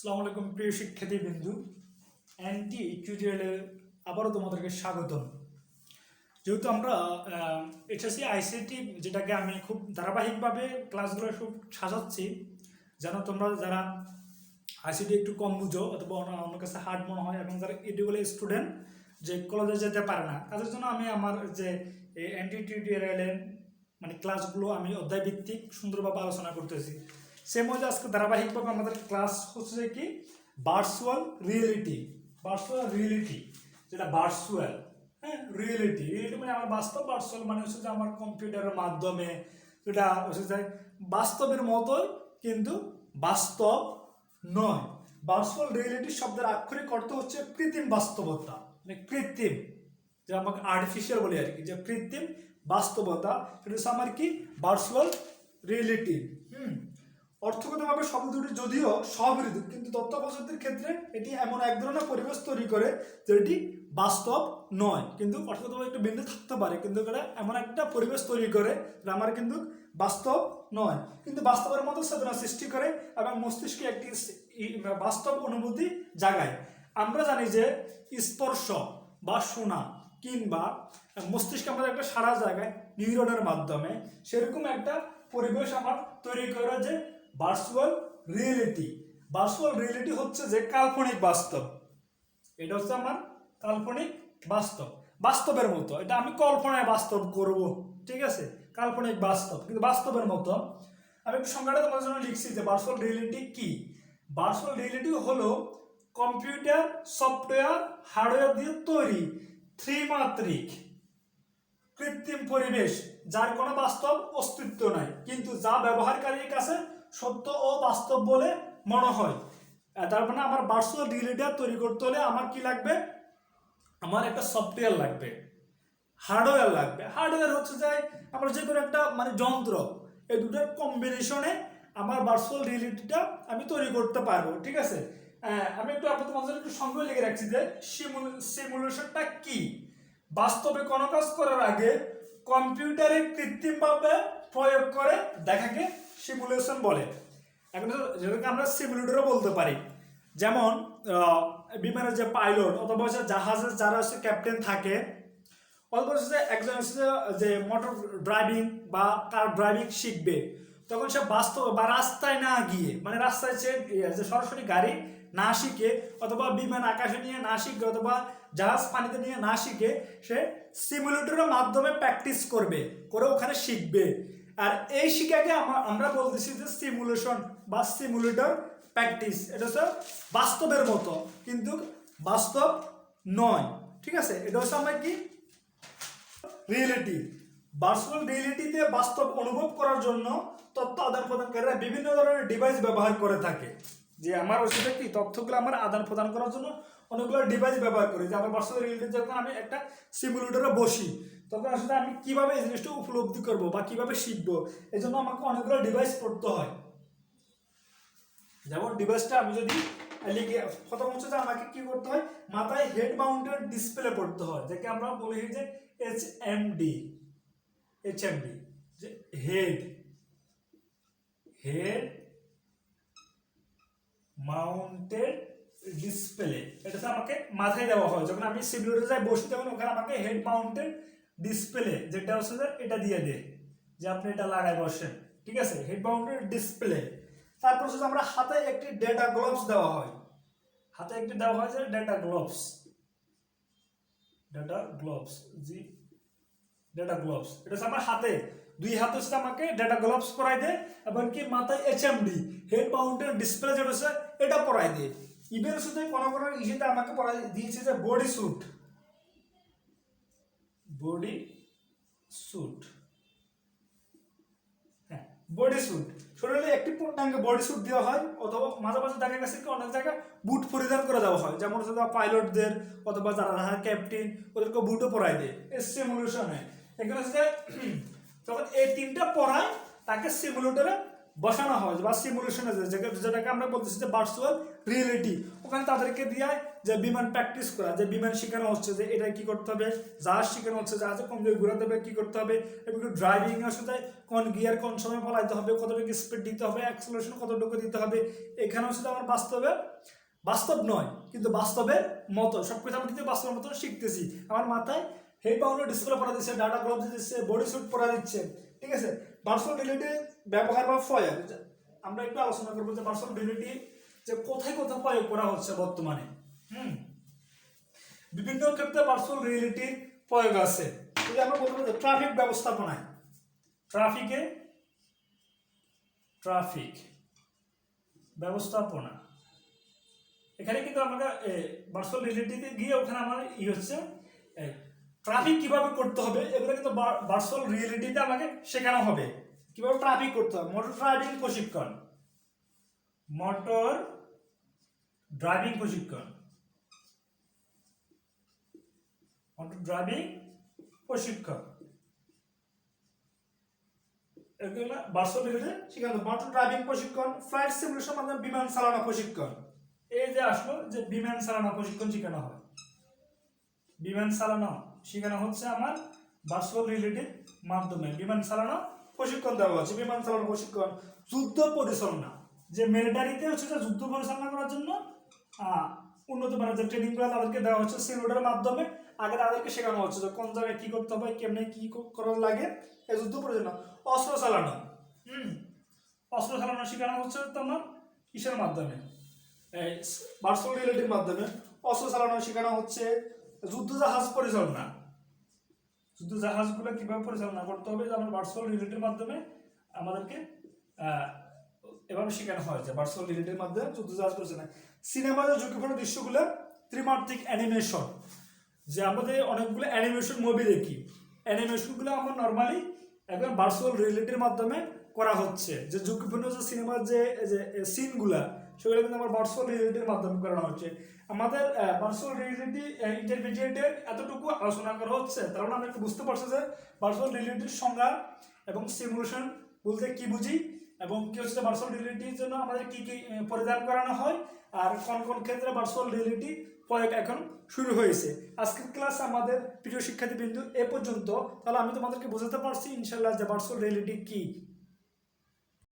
আসসালামু আলাইকুম প্রিয় শিক্ষার্থী বিন্দু অ্যান্টি টিউটোরিয়ালে আবারও তোমাদেরকে স্বাগতম। যেহেতু আমরা এইচএসসি আইসিটি যেটাকে আমি খুব ধারাবাহিকভাবে ক্লাসগুলো খুব সাজাচ্ছি, যেন তোমরা যারা আইসিটি একটু কম বুঝো অথবা অন্য- কাছে হার্ড মনে হয় এবং যারা এডিগুলো স্টুডেন্ট যে কলেজে যেতে পারে না, তাদের জন্য আমি আমার যে অ্যান্টি টিউটোরিয়ালের মানে ক্লাসগুলো আমি অধ্যায় ভিত্তিক সুন্দরভাবে আলোচনা করতেছি। সে মধ্যে আজকে ধারাবাহিকভাবে আমাদের ক্লাস হচ্ছে কি ভার্চুয়াল রিয়েলিটি ভার্চুয়াল রিয়েলিটি যেটা ভার্চুয়াল হ্যাঁ রিয়েলিটি রিয়েলিটি মানে আমার বাস্তব ভার্চুয়াল মানে হচ্ছে যে আমার কম্পিউটারের মাধ্যমে যেটা হচ্ছে যে বাস্তবের মতোই কিন্তু বাস্তব নয়। ভার্চুয়াল রিয়েলিটি শব্দের আক্ষরিক অর্থ হচ্ছে কৃত্রিম বাস্তবতা মানে কৃত্রিম যে আমাকে আর্টিফিশিয়াল বলি আর কি, যে কৃত্রিম বাস্তবতা, সেটা হচ্ছে আমার কি? ভার্চুয়াল রিয়েলিটি হুম অর্থগতভাবে শব্দ দুটি যদিও সবিরোধ কিন্তু তথ্য ক্ষেত্রে এটি এমন এক ধরনের পরিবেশ তৈরি করে যেটি বাস্তব নয়। কিন্তু অর্থগতভাবে একটু ভিন্ন থাকতে পারে, কিন্তু এটা এমন একটা পরিবেশ তৈরি করে আমার কিন্তু বাস্তব নয়। কিন্তু বাস্তবের মতো চেতনা সৃষ্টি করে এবং মস্তিষ্কে একটি বাস্তব অনুভূতি জাগায়। আমরা জানি যে স্পর্শ বা শোনা কিংবা মস্তিষ্কে আমাদের একটা সারা জায়গায় নিউরনের মাধ্যমে, সেরকম একটা পরিবেশ আমার তৈরি করে যে ভার্চুয়াল রিয়েলিটি ভার্চুয়াল রিয়েলিটি হচ্ছে যে কাল্পনিক বাস্তব। এটা হচ্ছে আমার কাল্পনিক বাস্তব। বাস্তবের মতো। এটা আমি কল্পনায় বাস্তব করব। ঠিক আছে? কাল্পনিক বাস্তব। কিন্তু বাস্তবের মতো। আমি একটু সংজ্ঞাটা তোমাদের জন্য লিখছি যে ভার্চুয়াল রিয়েলিটি কি? ভার্চুয়াল রিয়েলিটি হলো কম্পিউটার সফটওয়্যার হার্ডওয়্যার দিয়ে তৈরি, ত্রিমাত্রিক, কৃত্রিম পরিবেশ, যার কোনো বাস্তব অস্তিত্ব নাই। কিন্তু যা ব্যবহারকারীর কাছে সত্য ও বাস্তব বলে মনে হয়। তার মানে আমার ভার্চুয়াল রিয়েলিটি তৈরি করতে হলে আমার কি লাগবে? আমার একটা সফটওয়্যার লাগবে। হার্ডওয়্যার লাগবে। হার্ডওয়্যার হচ্ছে যে আমার যে কোনো একটা মানে যন্ত্র। এই দুটোর কম্বিনেশনে আমার ভার্চুয়াল রিয়েলিটিটা আমি তৈরি করতে পারব, ঠিক আছে? আমি একটু আপনাদের মাঝে একটু সঙ্গে লিখে রাখছি যে সিমুলেশনটা কি? বাস্তবে কোনো কাজ করার আগে কম্পিউটারে কৃত্রিমভাবে প্রয়োগ করে দেখাকে সিমুলেশন বলে। এখন যেটাকে আমরা সিমুলেটরও বলতে পারি। যেমন বিমানের যে পাইলট অথবা হচ্ছে জাহাজের যারা হচ্ছে ক্যাপ্টেন থাকে, অথবা হচ্ছে একজন হচ্ছে যে- মোটর ড্রাইভিং বা কার ড্রাইভিং শিখবে, তখন সে বাস্তব, বা রাস্তায় না গিয়ে মানে রাস্তায় সে, যে সরাসরি গাড়ি না শিখে, অথবা বিমান আকাশে নিয়ে না শিখে, অথবা জাহাজ পানিতে নিয়ে না শিখে, সে সিমুলেটরের মাধ্যমে প্র্যাকটিস করবে, করে ওখানে শিখবে। আর এই শিক্ষাকে আমরা বলতেছি যে সিমুলেশন বা সিমুলেটর প্র্যাকটিস এটা হচ্ছে বাস্তবের মতো, কিন্তু বাস্তব নয়। ঠিক আছে? এটা হচ্ছে আমরা কি? রিয়েলিটি ভার্চুয়াল রিয়েলিটিতে বাস্তব অনুভব করার জন্য তথ্য আদান প্রদানকারীরা বিভিন্ন ধরনের ডিভাইস ব্যবহার করে থাকে। যে আমার ওষুধে কি তথ্যগুলো আমার আদান প্রদান করার জন্য অনেকগুলো ডিভাইস ব্যবহার করি। যে আমার ভার্চুয়াল রিয়েলিটি যখন আমি একটা সিমুলেটরে বসি তখন আসলে আমি কীভাবে এই জিনিসটা উপলব্ধি করব বা কীভাবে শিখব এই জন্য আমাকে অনেকগুলো ডিভাইস পড়তে হয়। যেমন ডিভাইসটা আমি যদি লিখে, প্রথম হচ্ছে যে আমাকে কি করতে হয়? মাথায় হেড মাউন্টেড ডিসপ্লে পড়তে হয়, যাকে আমরা বলি যে H M D H M D যে হেড হেড মাউন্টেড ডিসপ্লে এটা আমাকে মাথায় দেওয়া হয়। যখন আমি সিভিলরে যাই, বসি, তখন ওখানে আমাকে হেড মাউন্টেড ডিসপ্লে যেটা হচ্ছে যে এটা দিয়ে দেয় যে আপনি এটা লাগাই বসেন, ঠিক আছে? হেড মাউন্টেড ডিসপ্লে তারপর হচ্ছে আমরা হাতে একটি ডেটা গ্লোভস দেওয়া হয়। হাতে একটি দেওয়া হয় যে data gloves data gloves G data gloves এটা হচ্ছে আমার হাতে। দুই হাতে হচ্ছে আমাকে ডেটা গ্লোভস পরাই দেয় এবং কি মাথায় এইচএমডি হেড মাউন্টেড ডিসপ্লে যেটা হচ্ছে, এটা পরাই দেয় ইভেন শুধু কোনো কোনো ইসেতে আমাকে পরাই দিয়েছে যে বডি স্যুট বডি স্যুট। হ্যাঁ বডি স্যুট। শরীরে একটি পূর্ণাঙ্গ বডি স্যুট দেওয়া হয় অথবা মাঝে মাঝে দেখা গেছে অনেক জায়গায় বুট পরিধান করে দেওয়া হয়। যেমন হচ্ছে পাইলটদের অথবা যারা ক্যাপ্টেন ওদেরকে বুটও পরাই দেয়। সিমুলেশনে এখানে হচ্ছে যে, যখন এই তিনটা পড়ায় তাকে সিমুলেটরে বসানো হয় বা সিমুলেশনে যেটাকে আমরা বলতেছি যে ভার্চুয়াল রিয়েলিটি ওখানে তাদেরকে দিয়ে যে বিমান প্র্যাকটিস করা, যে বিমান শেখানো হচ্ছে, যে এটা কি করতে হবে? জাহাজ শেখানো হচ্ছে, জাহাজে কোন দিকে ঘুরাতে হবে, কি করতে হবে? এবং ড্রাইভিং সাথে কোন গিয়ার কোন সময় ফলাইতে হবে, কতটুকু স্পিড দিতে হবে অ্যাক্সেলারেশন কতটুকু দিতে হবে? এখানে হচ্ছে আমার বাস্তবে, বাস্তব নয়, কিন্তু বাস্তবের মতো সব কিছু আমি কিন্তু বাস্তবের মতো শিখতেছি। আমার মাথায় হেড পাউন্ডের ডিসপ্লে পড়া দিচ্ছে ডাটা গ্লোভ দিচ্ছে বডি স্যুট পরা দিচ্ছে, ঠিক আছে? ভার্চুয়াল রিয়েলিটি ব্যবহার বা ফয়ার আমরা একটু আলোচনা করব যে ভার্চুয়াল রিয়েলিটি যে কোথায় কোথায় প্রয়োগ করা হচ্ছে বর্তমানে। হুম। বিভিন্ন ক্ষেত্রে ভার্চুয়াল রিয়েলিটির প্রয়োগ আছে। আমরা বলতে পারি ট্রাফিক ব্যবস্থাপনায়। ট্রাফিকে ট্রাফিক ব্যবস্থাপনা। এখানে কিন্তু আমরা ভার্চুয়াল রিয়েলিটিতে গিয়ে ওখানে আমার ই হচ্ছে ট্রাফিক কীভাবে করতে হবে, এগুলো কিন্তু ভার্চুয়াল রিয়েলিটিতে আমাকে শেখানো হবে। কীভাবে ট্রাফিক করতে হবে? মোটর ড্রাইভিং প্রশিক্ষণ। মোটর ড্রাইভিং প্রশিক্ষণ। মোটর ড্রাইভিং প্রশিক্ষণ ড্রাইভিং প্রশিক্ষণ সিমুলেশন মাধ্যমে বিমান চালানো প্রশিক্ষণ। এই যে আসলো যে বিমান চালানো প্রশিক্ষণ হয়। বিমান চালানো হচ্ছে আমার রিয়েলিটির মাধ্যমে। বিমান চালানো প্রশিক্ষণ দেওয়া হচ্ছে। বিমান চালানো প্রশিক্ষণ যুদ্ধ পরিচালনা। যে মিলিটারিতে হচ্ছে যুদ্ধ পরিচালনা করার জন্য উন্নত মানের যে ট্রেনিংগুলো তাদেরকে দেওয়া হচ্ছে সিলোডের মাধ্যমে আগে তাদেরকে শেখানো হচ্ছে যে কোন জায়গায় কি করতে হবে, কেমনে কি করার লাগে, এই যুদ্ধ প্রয়োজন অস্ত্র চালানো, হুম, অস্ত্র চালানো শেখানো হচ্ছে তোমার কিসের মাধ্যমে? ভার্চুয়াল রিয়েলিটির মাধ্যমে। অস্ত্র চালানো শেখানো হচ্ছে যুদ্ধ জাহাজ পরিচালনা। যুদ্ধ জাহাজগুলো কীভাবে পরিচালনা করতে হবে? যেমন ভার্চুয়াল রিয়েলিটির মাধ্যমে আমাদেরকে এভাবে শেখানো হয় যে ভার্চুয়াল রিয়েলিটির মাধ্যমে যুদ্ধ জাহাজ সিনেমার যে ঝুঁকিপূর্ণ দৃশ্যগুলো, ত্রিমাত্রিক অ্যানিমেশন যে আমাদের অনেকগুলো অ্যানিমেশন মুভি দেখি অ্যানিমেশনগুলো আমরা নর্মালি একদম ভার্চুয়াল রিয়েলিটির মাধ্যমে করা হচ্ছে। যে ঝুঁকিপূর্ণ যে সিনেমার যে যে সিনগুলা সেগুলো কিন্তু আমার ভার্চুয়াল রিয়েলিটির মাধ্যমে করানো হচ্ছে। আমাদের ভার্চুয়াল রিয়েলিটি ইন্টারমিডিয়েটের এতটুকু আলোচনা করা হচ্ছে, তার মানে আমরা একটু বুঝতে পারছি যে ভার্চুয়াল রিয়েলিটির সংজ্ঞা এবং সিমুলেশন বলতে কি বুঝি? এবং কি হচ্ছে ভার্চুয়াল রিয়েলিটির জন্য আমাদের কি কি পরিধান করানো হয় আর কোন কোন ক্ষেত্রে ভার্চুয়াল রিয়েলিটি প্রয়োগ এখন শুরু হয়েছে। আজকের ক্লাস আমাদের প্রিয় শিক্ষার্থী বিন্দু এ পর্যন্ত। তাহলে আমি তোমাদেরকে বোঝাতে পারছি ইনশাল্লাহ যে ভার্চুয়াল রিয়েলিটি কি।